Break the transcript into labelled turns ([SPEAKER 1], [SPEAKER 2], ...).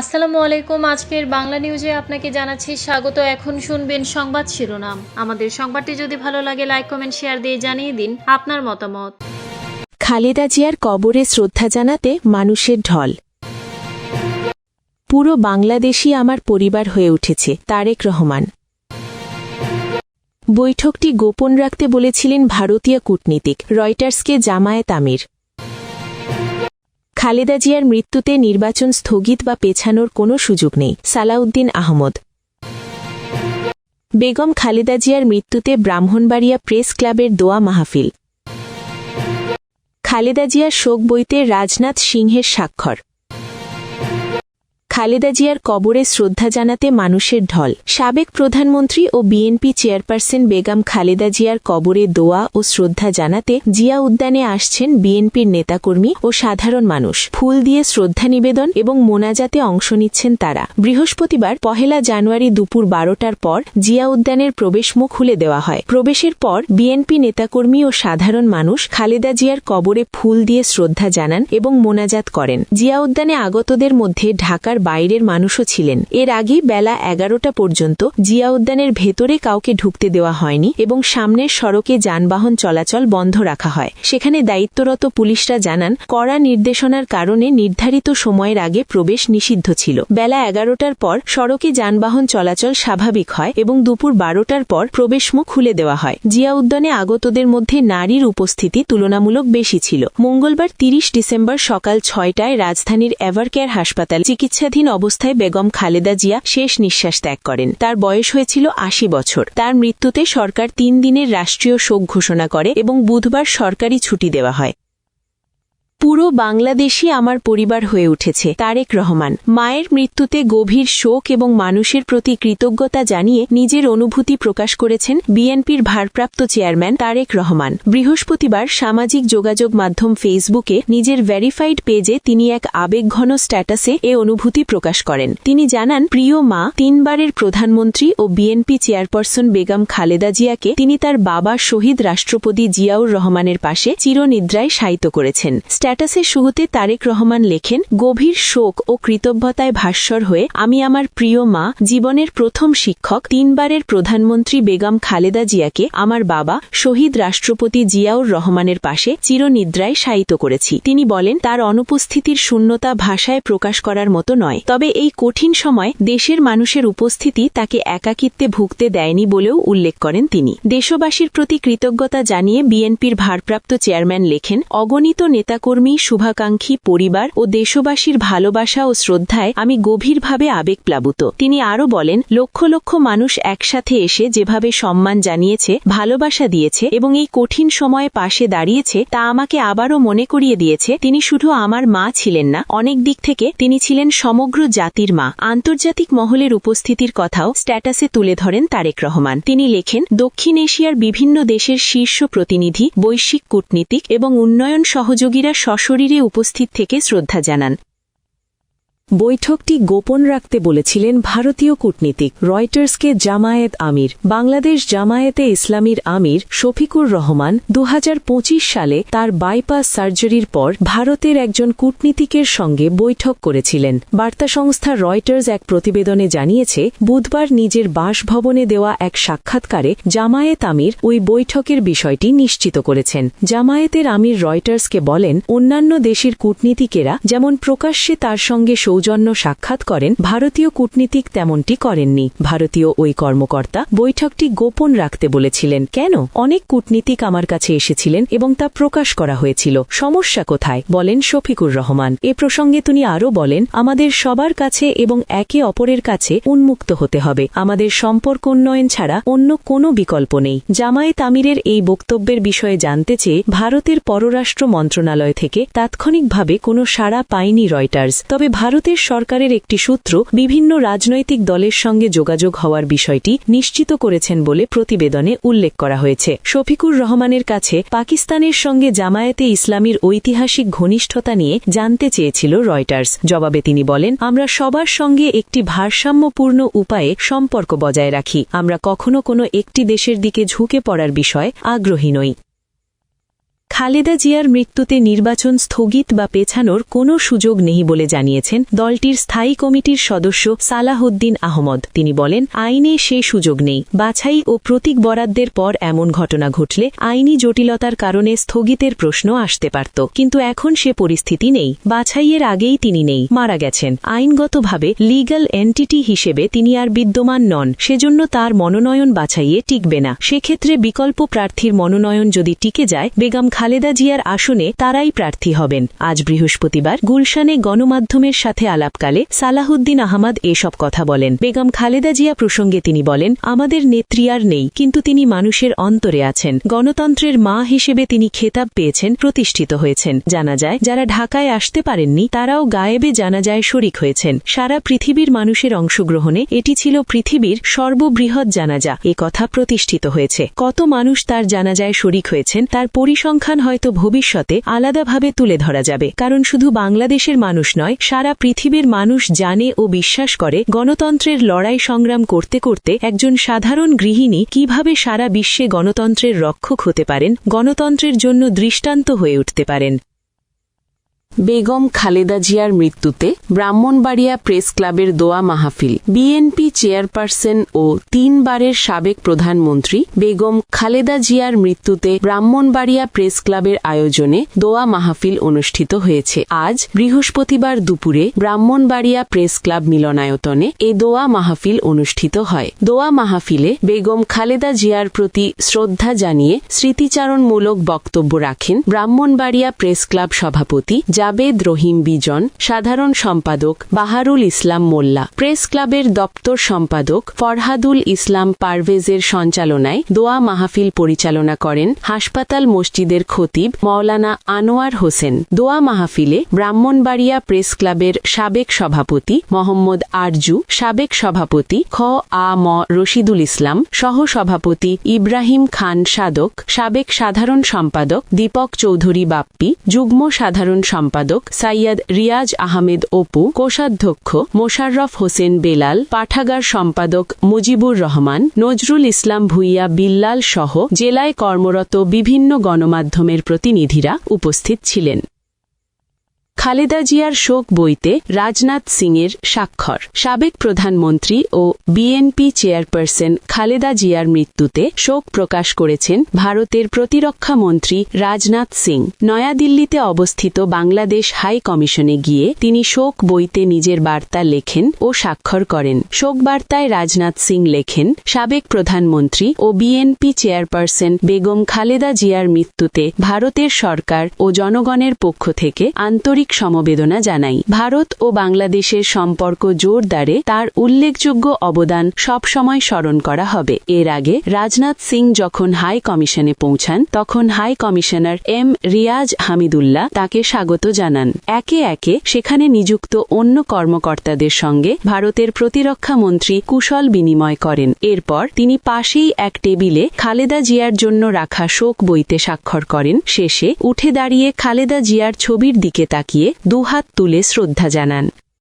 [SPEAKER 1] আসসালামু আলাইকুম। আজকের বাংলা নিউজে আপনাকে জানাচ্ছি স্বাগত। এখন শুনবেন সংবাদ শিরোনাম। আমাদের সংবাদটি যদি ভালো লাগে লাইক কমেন্ট শেয়ার দিয়ে জানিয়ে দিন আপনার মতামত।
[SPEAKER 2] খালেদা জিয়ার কবরে শ্রদ্ধা জানাতে মানুষের ঢল। পুরো বাংলাদেশই আমার পরিবার হয়ে উঠেছে, তারেক রহমান। বৈঠকটি গোপন রাখতে বলেছিলেন ভারতীয় কূটনীতিক, রয়টার্সকে জামায়াত আমির। খালেদা জিয়ার মৃত্যুতে নির্বাচন স্থগিত বা পেছানোর কোনো সুযোগ নেই, সালাউদ্দিন আহমদ। বেগম খালেদা জিয়ার মৃত্যুতে ব্রাহ্মণবাড়িয়া প্রেস ক্লাবের দোয়া মাহফিল। খালেদা জিয়ার শোক বইতে রাজনাথ সিংহের স্বাক্ষর। খালেদা জিয়ার কবরে শ্রদ্ধা জানাতে মানুষের ঢল। সাবেক প্রধানমন্ত্রী ও বিএনপি চেয়ারপারসন বেগম খালেদা জিয়ার কবরে দোয়া ও শ্রদ্ধা জানাতে জিয়া উদ্যানে আসছেন বিএনপির নেতাকর্মী ও সাধারণ মানুষ। ফুল দিয়ে শ্রদ্ধা নিবেদন এবং মোনাজাতে অংশ নিচ্ছেন তারা। বৃহস্পতিবার পহেলা জানুয়ারি দুপুর বারোটার পর জিয়া উদ্যানের প্রবেশমুখ খুলে দেওয়া হয়। প্রবেশের পর বিএনপি নেতাকর্মী ও সাধারণ মানুষ খালেদা জিয়ার কবরে ফুল দিয়ে শ্রদ্ধা জানান এবং মোনাজাত করেন। জিয়া উদ্যানে আগতদের মধ্যে ঢাকার বাইরের মানুষও ছিলেন। এর আগে বেলা এগারোটা পর্যন্ত জিয়া উদ্যানের ভেতরে কাউকে ঢুকতে দেওয়া হয়নি এবং সামনের সড়কে যানবাহন চলাচল বন্ধ রাখা হয়। সেখানে দায়িত্বরত পুলিশরা জানান, কড়া নির্দেশনার কারণে নির্ধারিত সময়ের আগে প্রবেশ নিষিদ্ধ ছিল। বেলা এগারোটার পর সড়কে যানবাহন চলাচল স্বাভাবিক হয় এবং দুপুর বারোটার পর প্রবেশমুখ খুলে দেওয়া হয়। জিয়া উদ্যানে আগতদের মধ্যে নারীর উপস্থিতি তুলনামূলক বেশি ছিল। মঙ্গলবার তিরিশ ডিসেম্বর সকাল ছয়টায় রাজধানীর এভারকেয়ার হাসপাতাল চিকিৎসাধীন অবস্থায় বেগম খালেদা জিয়া শেষ নিঃশ্বাস ত্যাগ করেন। তার বয়স হয়েছিল আশি বছর। তার মৃত্যুতে সরকার তিন দিনের রাষ্ট্রীয় শোক ঘোষণা করে এবং বুধবার সরকারি ছুটি দেওয়া হয়। পুরো বাংলাদেশই আমার পরিবার হয়ে উঠেছে, তারেক রহমান। মায়ের মৃত্যুতে গভীর শোক এবং মানুষের প্রতি কৃতজ্ঞতা জানিয়ে নিজের অনুভূতি প্রকাশ করেছেন বিএনপির ভারপ্রাপ্ত চেয়ারম্যান তারেক রহমান। বৃহস্পতিবার সামাজিক যোগাযোগ মাধ্যম ফেসবুকে নিজের ভেরিফাইড পেজে তিনি এক আবেগঘন স্ট্যাটাসে এ অনুভূতি প্রকাশ করেন। তিনি জানান, প্রিয় মা, তিনবারের প্রধানমন্ত্রী ও বিএনপি চেয়ারপারসন বেগম খালেদা জিয়াকে তিনি তার বাবা শহীদ রাষ্ট্রপতি জিয়াউর রহমানের পাশে চিরনিদ্রায় শায়িত করেছেন। স্ট্যাটাসের শুরুতে তারেক রহমান লেখেন, গভীর শোক ও কৃতজ্ঞতায় ভাস্বর হয়ে আমি আমার প্রিয় মা, জীবনের প্রথম শিক্ষক, তিনবারের প্রধানমন্ত্রী বেগম খালেদা জিয়াকে আমার বাবা, শহীদ রাষ্ট্রপতি জিয়াউর রহমানের পাশে চিরনিদ্রায় শায়িত করেছি। তিনি বলেন, তার অনুপস্থিতির শূন্যতা ভাষায় প্রকাশ করার মতো নয়। তবে এই কঠিন সময় দেশের মানুষের উপস্থিতি তাকে একাকিত্বে ভুগতে দেয়নি বলেও উল্লেখ করেন তিনি। দেশবাসীর প্রতি কৃতজ্ঞতা জানিয়ে বিএনপির ভারপ্রাপ্ত চেয়ারম্যান লেখেন, অগণিত নেতাকর্মী শুভাকাঙ্ক্ষী, পরিবার ও দেশবাসীর ভালোবাসা ও শ্রদ্ধায় আমি গভীরভাবে আবেগপ্লাবুত। তিনি আরও বলেন, লক্ষ লক্ষ মানুষ একসাথে এসে যেভাবে সম্মান জানিয়েছে, ভালোবাসা দিয়েছে এবং এই কঠিন সময়ে পাশে দাঁড়িয়েছে, তা আমাকে আবারও মনে করিয়ে দিয়েছে, তিনি শুধু আমার মা ছিলেন না, অনেক দিক থেকে তিনি ছিলেন সমগ্র জাতির মা। আন্তর্জাতিক মহলের উপস্থিতির কথাও স্ট্যাটাসে তুলে ধরেন তারেক রহমান। তিনি লেখেন, দক্ষিণ এশিয়ার বিভিন্ন দেশের শীর্ষ প্রতিনিধি, বৈশ্বিক কূটনীতিক এবং উন্নয়ন সহযোগীরা সশরীরে উপস্থিত থেকে শ্রদ্ধা জানান। বৈঠকটি গোপন রাখতে বলেছিলেন ভারতীয় কূটনীতিক রয়টার্সকে জামায়েত আমির, বাংলাদেশ জামায়াতে ইসলামীর আমির শফিকুর রহমান দুহাজার পঁচিশ সালে তার বাইপাস সার্জারির পর ভারতের একজন কূটনীতিকের সঙ্গে বৈঠক করেছিলেন। বার্তা সংস্থা রয়টার্স এক প্রতিবেদনে জানিয়েছে, বুধবার নিজের বাসভবনে দেওয়া এক সাক্ষাৎকারে জামায়েত আমির ওই বৈঠকের বিষয়টি নিশ্চিত করেছেন। জামায়েতের আমির রয়টার্সকে বলেন, অন্যান্য দেশের কূটনীতিকেরা যেমন প্রকাশ্যে তার সঙ্গে সৌজন্য সাক্ষাৎ করেন, ভারতীয় কূটনীতিক তেমনটি করেননি। ভারতীয় ওই কর্মকর্তা বৈঠকটি গোপন রাখতে বলেছিলেন, কেন? অনেক কূটনীতিক আমার কাছে এসেছিলেন এবং তা প্রকাশ করা হয়েছিল। সমস্যা কোথায়? বলেন শফিকুর রহমান। এ প্রসঙ্গে তিনি আরও বলেন, আমাদের সবার কাছে এবং একে অপরের কাছে উন্মুক্ত হতে হবে। আমাদের সম্পর্ক উন্নয়ন ছাড়া অন্য কোনো বিকল্প নেই। জামায়াত আমিরের এই বক্তব্যের বিষয়ে জানতে চেয়ে ভারতের পররাষ্ট্র মন্ত্রণালয় থেকে তাৎক্ষণিকভাবে কোনো সাড়া পায়নি রয়টার্স। তবে ভারত ভারতের সরকারের একটি সূত্র বিভিন্ন রাজনৈতিক দলের সঙ্গে যোগাযোগ হওয়ার বিষয়টি নিশ্চিত করেছেন বলে প্রতিবেদনে উল্লেখ করা হয়েছে। শফিকুর রহমানের কাছে পাকিস্তানের সঙ্গে জামায়াতে ইসলামীর ঐতিহাসিক ঘনিষ্ঠতা নিয়ে জানতে চেয়েছিল রয়টার্স। জবাবে তিনি বলেন, আমরা সবার সঙ্গে একটি ভারসাম্যপূর্ণ উপায়ে সম্পর্ক বজায় রাখি। আমরা কখনো কোনো একটি দেশের দিকে ঝুঁকে পড়ার বিষয়ে আগ্রহী নই। খালেদা জিয়ার মৃত্যুতে নির্বাচন স্থগিত বা পেছানোর কোনো সুযোগ নেই বলে জানিয়েছেন দলটির স্থায়ী কমিটির সদস্য সালাহউদ্দিন আহমদ। তিনি বলেন, আইনে সে সুযোগ নেই। বাছাই ও প্রতীক বরাদ্দের পর এমন ঘটনা ঘটলে আইনি জটিলতার কারণে স্থগিতের প্রশ্ন আসতে পারত। কিন্তু এখন সে পরিস্থিতি নেই। বাছাইয়ের আগেই তিনি নেই, মারা গেছেন। আইনগতভাবে লিগ্যাল এন্টিটি হিসেবে তিনি আর বিদ্যমান নন। সেজন্য তার মনোনয়ন বাছাইয়ে টিকবে না। সেক্ষেত্রে বিকল্প প্রার্থীর মনোনয়ন যদি টিকে যায়, বেগম খালেদা জিয়ার আসনে তারাই প্রার্থী হবেন। আজ বৃহস্পতিবার গুলশানে গণমাধ্যমের সাথে আলাপকালে সালাহুদ্দিন আহমদ এসব কথা বলেন। বেগম খালেদা জিয়া প্রসঙ্গে তিনি বলেন, আমাদের নেত্রী আর নেই, কিন্তু তিনি মানুষের অন্তরে আছেন। গণতন্ত্রের মা হিসেবে তিনি খেতাব পেয়েছেন, প্রতিষ্ঠিত হয়েছেন। জানা যায়, যারা ঢাকায় আসতে পারেননি, তারাও গায়েবে জানাজায় শরিক হয়েছেন। সারা পৃথিবীর মানুষের অংশগ্রহণে এটি ছিল পৃথিবীর সর্ববৃহৎ জানাজা। এ কথা প্রতিষ্ঠিত হয়েছে। কত মানুষ তার জানাজায় শরিক হয়েছেন, তার পরিসংখ্যান হয়তো ভবিষ্যতে আলাদাভাবে তুলে ধরা যাবে। কারণ শুধু বাংলাদেশের মানুষ নয়, সারা পৃথিবীর মানুষ জানে ও বিশ্বাস করে গণতন্ত্রের লড়াই সংগ্রাম করতে করতে একজন সাধারণ গৃহিণী কীভাবে সারা বিশ্বে গণতন্ত্রের রক্ষক হতে পারেন, গণতন্ত্রের জন্য দৃষ্টান্ত হয়ে উঠতে পারেন। বেগম খালেদা জিয়ার মৃত্যুতে ব্রাহ্মণবাড়িয়া প্রেস ক্লাবের দোয়া মাহফিল। বিএনপি চেয়ারপারসন ও তিনবারের সাবেক প্রধানমন্ত্রী বেগম খালেদা জিয়ার মৃত্যুতে ব্রাহ্মণবাড়িয়া প্রেস ক্লাবের আয়োজনে দোয়া মাহফিল অনুষ্ঠিত হয়েছে। আজ বৃহস্পতিবার দুপুরে ব্রাহ্মণবাড়িয়া প্রেস ক্লাব মিলনায়তনে এ দোয়া মাহফিল অনুষ্ঠিত হয়। দোয়া মাহফিলে বেগম খালেদা জিয়ার প্রতি শ্রদ্ধা জানিয়ে স্মৃতিচারণমূলক বক্তব্য রাখেন ব্রাহ্মণবাড়িয়া প্রেস ক্লাব সভাপতি জাবেদ রহিম বিজন, সাধারণ সম্পাদক বাহারুল ইসলাম মোল্লা, প্রেস ক্লাবের দপ্তর সম্পাদক ফরহাদুল ইসলাম পারভেজের সঞ্চালনায় দোয়া মাহফিল পরিচালনা করেন হাসপাতাল মসজিদের খতিব মওলানা আনোয়ার হোসেন। দোয়া মাহফিলে ব্রাহ্মণবাড়িয়া প্রেস ক্লাবের সাবেক সভাপতি মোহাম্মদ আরজু, সাবেক সভাপতি খ আ ম রশিদুল ইসলাম সহ সভাপতি ইব্রাহিম খান সাদক, সাবেক সাধারণ সম্পাদক দীপক চৌধুরী বাপ্পি, যুগ্ম সাধারণ সম্পাদক সাইয়দ রিয়াজ আহমেদ অপু, কোষাধ্যক্ষ মোশাররফ হোসেন বেলাল, পাঠাগার সম্পাদক মুজিবুর রহমান, নজরুল ইসলাম ভুইয়া বিল্লাল সহ জেলায় কর্মরত বিভিন্ন গণমাধ্যমের প্রতিনিধিরা উপস্থিত ছিলেন। খালেদা জিয়ার শোক বইতে রাজনাথ সিংয়ের স্বাক্ষর। সাবেক প্রধানমন্ত্রী ও বিএনপি চেয়ারপারসন খালেদা জিয়ার মৃত্যুতে শোক প্রকাশ করেছেন ভারতের প্রতিরক্ষা মন্ত্রী রাজনাথ সিং। নয়াদিল্লিতে অবস্থিত বাংলাদেশ হাই কমিশনে গিয়ে তিনি শোক বইতে নিজের বার্তা লেখেন ও স্বাক্ষর করেন। শোক বার্তায় রাজনাথ সিং লেখেন, সাবেক প্রধানমন্ত্রী ও বিএনপি চেয়ারপারসন বেগম খালেদা জিয়ার মৃত্যুতে ভারতের সরকার ও জনগণের পক্ষ থেকে আন্তরিক সমবেদনা জানাই। ভারত ও বাংলাদেশের সম্পর্ক জোরদারে তার উল্লেখযোগ্য অবদান সবসময় স্মরণ করা হবে। এর আগে রাজনাথ সিং যখন হাই কমিশনে পৌঁছান, তখন high commissioner M Riaz Hamidullah তাকে স্বাগত জানান। একে একে সেখানে নিযুক্ত অন্য কর্মকর্তাদের সঙ্গে ভারতের প্রতিরক্ষা মন্ত্রী কুশল বিনিময় করেন। এরপর তিনি পাশেই এক টেবিলে খালেদা জিয়ার জন্য রাখা শোক বইতে স্বাক্ষর করেন। শেষে উঠে দাঁড়িয়ে খালেদা জিয়ার ছবির দিকে তাকিয়ে দুহাত তুলে শ্রদ্ধা জানান।